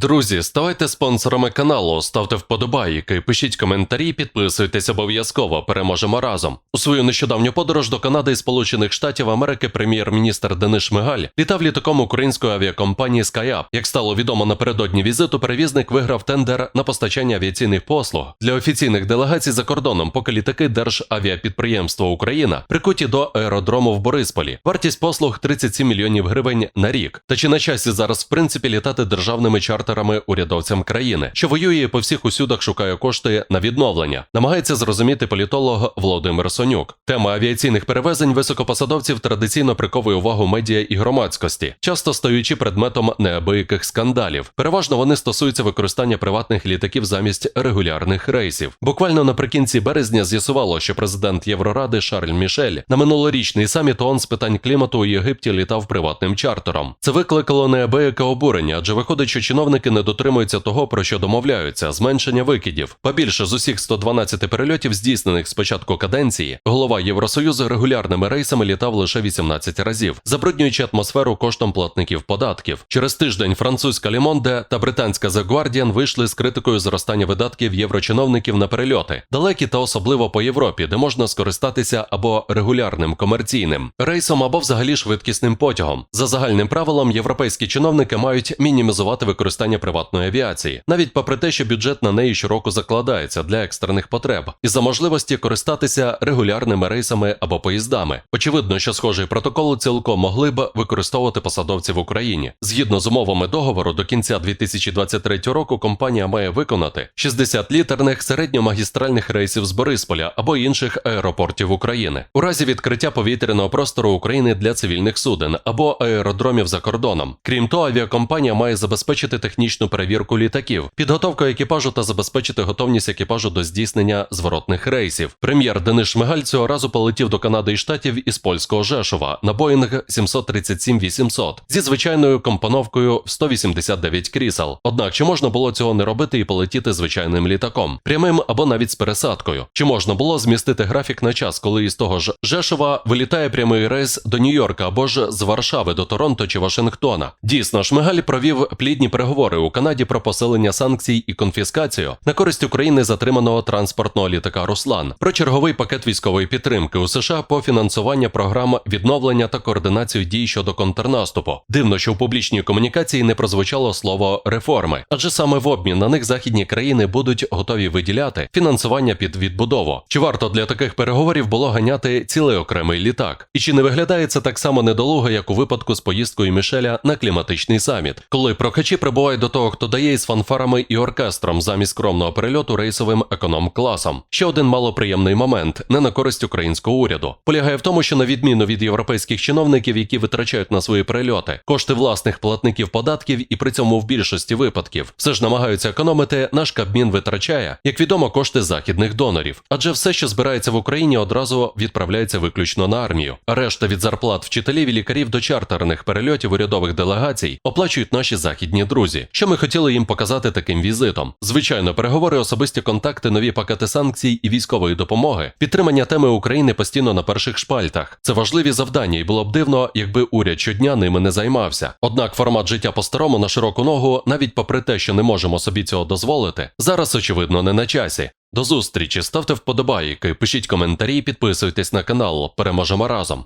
Друзі, ставайте спонсорами каналу, ставте вподобайки, пишіть коментарі, підписуйтесь обов'язково. Переможемо разом. У свою нещодавню подорож до Канади і Сполучених Штатів Америки прем'єр-міністр Денис Шмигаль літав літаком української авіакомпанії SkyUp. Як стало відомо напередодні візиту, перевізник виграв тендер на постачання авіаційних послуг для офіційних делегацій за кордоном, поки літаки Державіапідприємства Україна прикуті до аеродрому в Борисполі. Вартість послуг 37 мільйонів гривень на рік. Та чи на часі зараз в принципі літати державними чартерами урядовцям країни, що воює по всіх усюдах шукає кошти на відновлення, намагається зрозуміти політолог Володимир Сонюк. Тема авіаційних перевезень високопосадовців традиційно приковує увагу медіа і громадськості, часто стаючи предметом неабияких скандалів. Переважно вони стосуються використання приватних літаків замість регулярних рейсів. Буквально наприкінці березня з'ясувало, що президент Євроради Шарль Мішель на минулорічний саміт ООН з питань клімату у Єгипті літав приватним чартером. Це викликало неабияке обурення, адже виходить, що чиновники не дотримуються того, про що домовляються зменшення викидів. Побільше з усіх 112 перельотів, здійснених з початку каденції, голова Євросоюзу регулярними рейсами літав лише 18 разів, забруднюючи атмосферу коштом платників податків. Через тиждень французька Лімонде та британська The Guardian вийшли з критикою зростання видатків єврочиновників на перельоти, далекі та особливо по Європі, де можна скористатися або регулярним комерційним рейсом, або взагалі швидкісним потягом. За загальним правилом, європейські чиновники мають мінімізувати використання приватної авіації, навіть попри те, що бюджет на неї щороку закладається для екстрених потреб, і за можливості користатися регулярними рейсами або поїздами. Очевидно, що схожий протокол цілком могли б використовувати посадовці в Україні. Згідно з умовами договору, до кінця 2023 року компанія має виконати 60 літерних середньомагістральних рейсів з Борисполя або інших аеропортів України у разі відкриття повітряного простору України для цивільних суден або аеродромів за кордоном. Крім того, авіакомпанія має забезпечити технічну перевірку літаків, підготовку екіпажу та забезпечити готовність екіпажу до здійснення зворотних рейсів. Прем'єр Денис Шмигаль цього разу полетів до Канади і штатів із польського Жешова на Боїнг 737-800 зі звичайною компоновкою в 189 крісел. Однак чи можна було цього не робити і полетіти звичайним літаком, прямим або навіть з пересадкою? Чи можна було змістити графік на час, коли із того ж Жешова вилітає прямий рейс до Нью-Йорка або ж з Варшави до Торонто чи Вашингтона? Дійсно, Шмигаль провів плідні переговори у Канаді про посилення санкцій і конфіскацію на користь України затриманого транспортного літака Руслан, про черговий пакет військової підтримки у США по фінансуванню програм відновлення та координацію дій щодо контрнаступу. Дивно, що в публічній комунікації не прозвучало слово реформи, адже саме в обмін на них західні країни будуть готові виділяти фінансування під відбудову. Чи варто для таких переговорів було ганяти цілий окремий літак? І чи не виглядає це так само недолуго, як у випадку з поїздкою Мішеля на кліматичний саміт, коли прохачі прибувають до того, хто дає із фанфарами і оркестром замість скромного перельоту рейсовим економ-класом? Ще один малоприємний момент, не на користь українського уряду, полягає в тому, що на відміну від європейських чиновників, які витрачають на свої перельоти кошти власних платників податків і при цьому в більшості випадків все ж намагаються економити, наш Кабмін витрачає, як відомо, кошти західних донорів. Адже все, що збирається в Україні, одразу відправляється виключно на армію. А решта від зарплат вчителів і лікарів до чартерних перельотів урядових делегацій оплачують наші західні друзі. Що ми хотіли їм показати таким візитом? Звичайно, переговори, особисті контакти, нові пакети санкцій і військової допомоги, підтримання теми України постійно на перших шпальтах. Це важливі завдання, і було б дивно, якби уряд щодня ними не займався. Однак формат життя по-старому на широку ногу, навіть попри те, що не можемо собі цього дозволити, зараз очевидно не на часі. До зустрічі, ставте вподобайки, пишіть коментарі, підписуйтесь на канал. Переможемо разом.